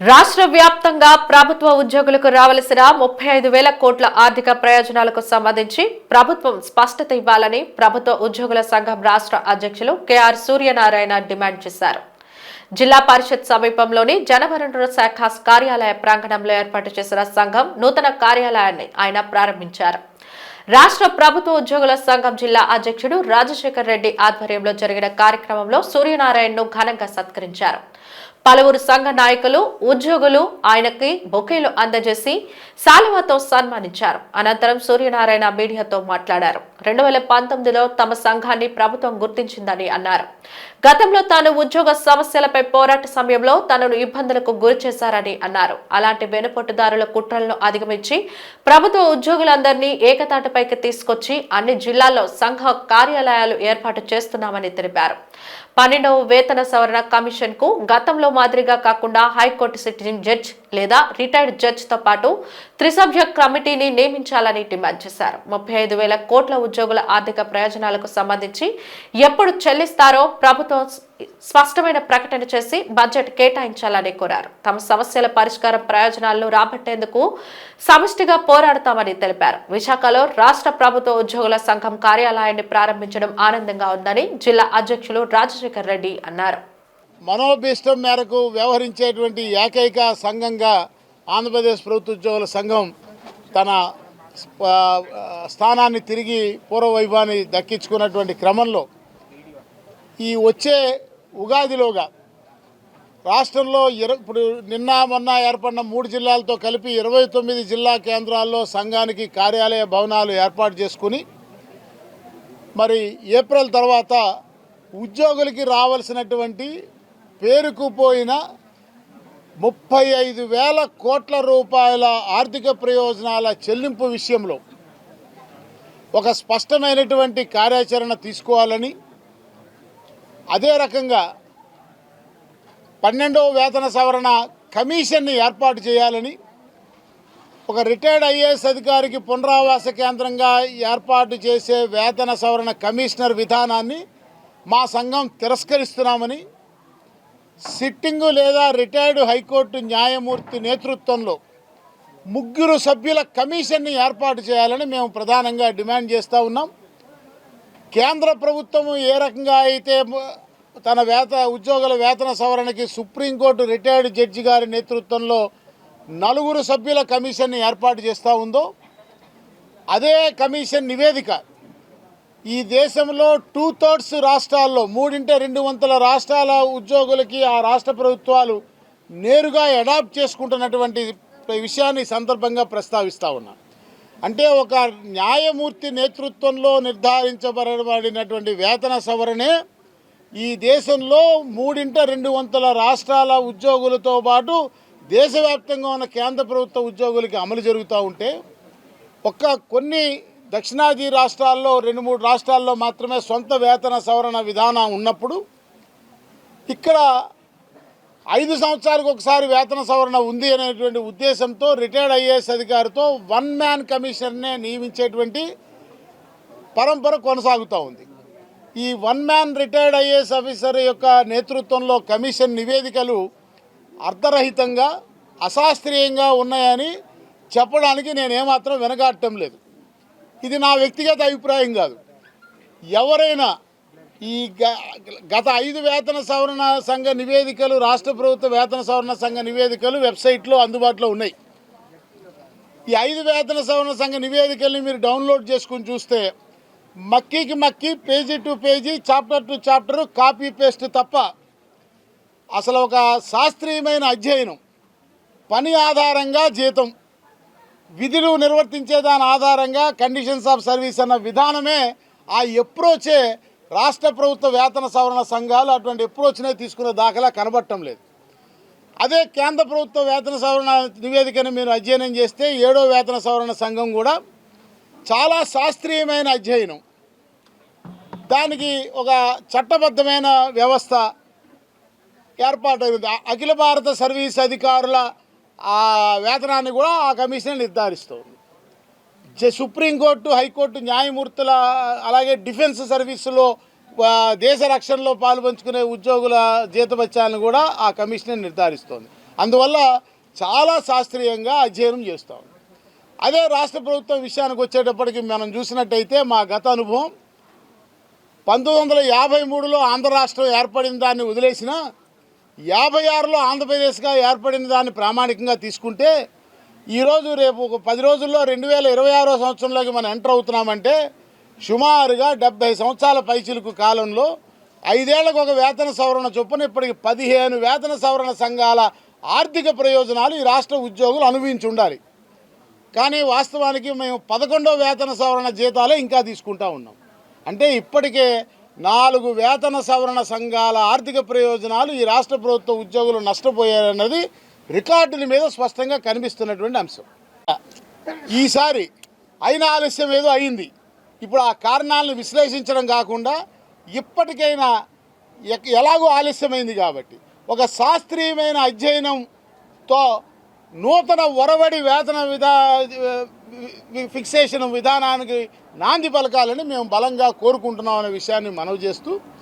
రాష్ట్ర వ్యాప్తంగా ప్రభుత్వ ఉద్యోగులకు రావలసిన ముప్పై ఐదు వేల కోట్ల ఆర్థిక ప్రయోజనాలకు సంబంధించి ప్రభుత్వం స్పష్టత ఇవ్వాలని ప్రభుత్వ ఉద్యోగుల సంఘం రాష్ట్ర అధ్యక్షులు కెఆర్ సూర్యనారాయణ డిమాండ్ చేశారు. జిల్లా పరిషత్ సమీపంలోని జనవనరుల శాఖ కార్యాలయ ప్రాంగణంలో ఏర్పాటు చేసిన సంఘం నూతన కార్యాలయాన్ని ఆయన ప్రారంభించారు. రాష్ట్ర ప్రభుత్వ ఉద్యోగుల సంఘం జిల్లా అధ్యక్షుడు రాజశేఖర్ రెడ్డి ఆధ్వర్యంలో జరిగిన కార్యక్రమంలో సూర్యనారాయణను ఘనంగా సత్కరించారు. పలువురు సంఘ నాయకులు ఉద్యోగులు ఆయనకి బొకేలు అందజేసి శాలువాతో సన్మానించారు. అనంతరం సూర్యనారాయణ మీడియాతో మాట్లాడారు. రెండు వేల పంతొమ్మిదిలో తమ సంఘాన్ని ప్రభుత్వం గుర్తించిందని అన్నారు. గతంలో తాను ఉద్యోగ సమస్యలపై పోరాట సమయంలో తనను ఇబ్బందులకు గురి చేశారని అన్నారు. అలాంటి వెనుపొట్టుదారుల కుట్రలను అధిగమించి ప్రభుత్వ ఉద్యోగులందరినీ ఏకతాటపైకి తీసుకొచ్చి అన్ని జిల్లాల్లో సంఘ కార్యాలయాలు ఏర్పాటు చేస్తున్నామని తెలిపారు. పన్నెండవ వేతన సవరణ కమిషన్కు గతంలో మాదిరిగా కాకుండా హైకోర్టు సిట్టింగ్ జడ్జ్ లేదా రిటైర్డ్ జడ్జ్తో పాటు త్రిసభ్య కమిటీని నియమించాలని డిమాండ్ చేశారు. ముప్పై ఐదు వేల కోట్ల ఉద్యోగుల ఆర్థిక ప్రయోజనాలకు సంబంధించి ఎప్పుడు చెల్లిస్తారో ప్రభుత్వం స్పష్టమైన ప్రకటన చేసి బడ్జెట్ కేటాయించాలని కోరారు. తమ సమస్యల పరిష్కారం ప్రయోజనాలను రాబట్టేందుకు సమిష్టిగా పోరాడతామని తెలిపారు. విశాఖలో రాష్ట్ర ప్రభుత్వ ఉద్యోగుల సంఘం కార్యాలయాన్ని ప్రారంభించడం ఆనందంగా ఉందని జిల్లా అధ్యక్షులు రాజశేఖర్ రెడ్డి అన్నారు. మనోభీష్టం మేరకు వ్యవహరించేటువంటి ఏకైక సంఘంగా ఆంధ్రప్రదేశ్ ప్రభుత్వ ఉద్యోగుల సంఘం తన స్థానాన్ని తిరిగి పూర్వ వైభవాన్ని దక్కించుకున్నటువంటి క్రమంలో ఈ వచ్చే ఉగాదిలోగా రాష్ట్రంలో ఇర ఇప్పుడు నిన్న మొన్న ఏర్పడిన మూడు జిల్లాలతో కలిపి ఇరవై తొమ్మిది జిల్లా కేంద్రాల్లో సంఘానికి కార్యాలయ భవనాలు ఏర్పాటు చేసుకుని మరి ఏప్రిల్ తర్వాత ఉద్యోగులకి రావాల్సినటువంటి పేరుకుపోయిన ముప్పై ఐదు వేల కోట్ల రూపాయల ఆర్థిక ప్రయోజనాల చెల్లింపు విషయంలో ఒక స్పష్టమైనటువంటి కార్యాచరణ తీసుకోవాలని అదే రకంగా పన్నెండవ వేతన సవరణ కమిషన్ని ఏర్పాటు చేయాలని ఒక రిటైర్డ్ ఐఏఎస్ అధికారికి పునరావాస కేంద్రంగా ఏర్పాటు చేసే వేతన సవరణ కమిషనర్ విధానాన్ని మా సంఘం తిరస్కరిస్తున్నామని సిట్టింగు లేదా రిటైర్డ్ హైకోర్టు న్యాయమూర్తి నేతృత్వంలో ముగ్గురు సభ్యుల కమిషన్ని ఏర్పాటు చేయాలని మేము ప్రధానంగా డిమాండ్ చేస్తూ ఉన్నాం. కేంద్ర ప్రభుత్వము ఏ రకంగా అయితే తన వేత ఉద్యోగుల వేతన సవరణకి సుప్రీంకోర్టు రిటైర్డ్ జడ్జి గారి నేతృత్వంలో నలుగురు సభ్యుల కమిషన్ని ఏర్పాటు చేస్తూ ఉందో అదే కమిషన్ నివేదిక ఈ దేశంలో టూ థర్డ్స్ రాష్ట్రాల్లో మూడింట రెండు వందల రాష్ట్రాల ఉద్యోగులకి ఆ రాష్ట్ర ప్రభుత్వాలు నేరుగా అడాప్ట్ చేసుకుంటున్నటువంటి విషయాన్ని సందర్భంగా ప్రస్తావిస్తూ ఉన్నా. అంటే ఒక న్యాయమూర్తి నేతృత్వంలో నిర్ధారించబడబడినటువంటి వేతన సవరణే ఈ దేశంలో మూడింట రెండు వంతుల రాష్ట్రాల ఉద్యోగులతో పాటు దేశవ్యాప్తంగా ఉన్న కేంద్ర ప్రభుత్వ ఉద్యోగులకి అమలు జరుగుతూ ఉంటే ఒక్క కొన్ని దక్షిణాది రాష్ట్రాల్లో రెండు మూడు రాష్ట్రాల్లో మాత్రమే సొంత వేతన సవరణ విధానం ఉన్నప్పుడు ఇక్కడ ఐదు సంవత్సరాలకు ఒకసారి వేతన సవరణ ఉంది అనేటువంటి ఉద్దేశంతో రిటైర్డ్ ఐఏఎస్ అధికారితో వన్ మ్యాన్ కమిషన్నే నియమించేటువంటి పరంపర కొనసాగుతూ ఉంది. ఈ one man retired IAS officer యొక్క నేతృత్వంలో కమిషన్ నివేదికలు అర్ధరహితంగా అశాస్త్రీయంగా ఉన్నాయని చెప్పడానికి నేను ఏమాత్రం వెనకాడటం లేదు. ఇది నా వ్యక్తిగత అభిప్రాయం కాదు. ఎవరైనా ఈ గ- గత ఐదు వేతన సవరణ సంఘ నివేదికలు రాష్ట్ర ప్రభుత్వ వేతన సవరణ సంఘ నివేదికలు వెబ్సైట్లో అందుబాటులో ఉన్నాయి. ఈ ఐదు వేతన సవరణ సంఘ నివేదికల్ని మీరు డౌన్లోడ్ చేసుకుని చూస్తే మక్కీకి మక్కీ page to page chapter to chapter copy paste తప్ప అసలు ఒక శాస్త్రీయమైన అధ్యయనం పని ఆధారంగా జీతం విధులు నిర్వర్తించే దాని ఆధారంగా కండిషన్స్ ఆఫ్ సర్వీస్ అన్న విధానమే ఆ అప్రోచే రాష్ట్ర ప్రభుత్వ వేతన సవరణ సంఘాలు అటువంటి అప్రోచ్నే తీసుకునే దాఖలా కనబడటం లేదు. అదే కేంద్ర ప్రభుత్వ వేతన సవరణ నివేదికను మీరు అధ్యయనం చేస్తే ఏడో వేతన సవరణ సంఘం కూడా చాలా శాస్త్రీయమైన అధ్యయనం. దానికి ఒక చట్టబద్ధమైన వ్యవస్థ ఏర్పాటైంది. అఖిల భారత సర్వీస్ అధికారుల ఆ వేతనాన్ని కూడా ఆ కమిషన్ నిర్ధారిస్తుంది. సుప్రీంకోర్టు హైకోర్టు న్యాయమూర్తుల అలాగే డిఫెన్స్ సర్వీసులో దేశ రక్షణలో పాల్పంచుకునే ఉద్యోగుల జీతభత్యాలను కూడా ఆ కమిషన్ నిర్ధారిస్తోంది. అందువల్ల చాలా శాస్త్రీయంగా అధ్యయనం చేస్తాం అదే రాష్ట్ర ప్రభుత్వం విషయానికి వచ్చేటప్పటికి మనం చూసినట్టయితే మా గత అనుభవం పంతొమ్మిది వందల యాభై మూడులో ఆంధ్ర రాష్ట్రం ఏర్పడిన దాన్ని వదిలేసిన యాభై ఆరులో ఆంధ్రప్రదేశ్గా ఏర్పడిన దాన్ని ప్రామాణికంగా తీసుకుంటే ఈరోజు రేపు ఒక పది రోజుల్లో రెండు వేల ఇరవై ఆరో సంవత్సరంలోకి మనం ఎంటర్ అవుతున్నామంటే సుమారుగా డెబ్బై సంవత్సరాల పైచిలుకు కాలంలో ఐదేళ్ళకు ఒక వేతన సవరణ చొప్పున ఇప్పటికి పదిహేను వేతన సవరణ సంఘాల ఆర్థిక ప్రయోజనాలు ఈ రాష్ట్ర ఉద్యోగులు అనుభవించి ఉండాలి. కానీ వాస్తవానికి మేము పదకొండో వేతన సవరణ జీతాలే ఇంకా తీసుకుంటా ఉన్నాం. అంటే ఇప్పటికే నాలుగు వేతన సవరణ సంఘాల ఆర్థిక ప్రయోజనాలు ఈ రాష్ట్ర ప్రభుత్వ ఉద్యోగులు నష్టపోయారన్నది రికార్డుల మీద స్పష్టంగా కనిపిస్తున్నటువంటి అంశం. ఈసారి అయిన ఆలస్యం ఏదో అయింది. ఇప్పుడు ఆ కారణాలను విశ్లేషించడం కాకుండా ఇప్పటికైనా ఎక్- ఎలాగో ఆలస్యమైంది కాబట్టి ఒక శాస్త్రీయమైన అధ్యయనంతో నూతన ఒరవడి వేతన విధా ఫిక్సేషన్ విధానానికి నాంది పలకాలని మేము బలంగా కోరుకుంటున్నాం అనే విషయాన్ని మనవి చేస్తూ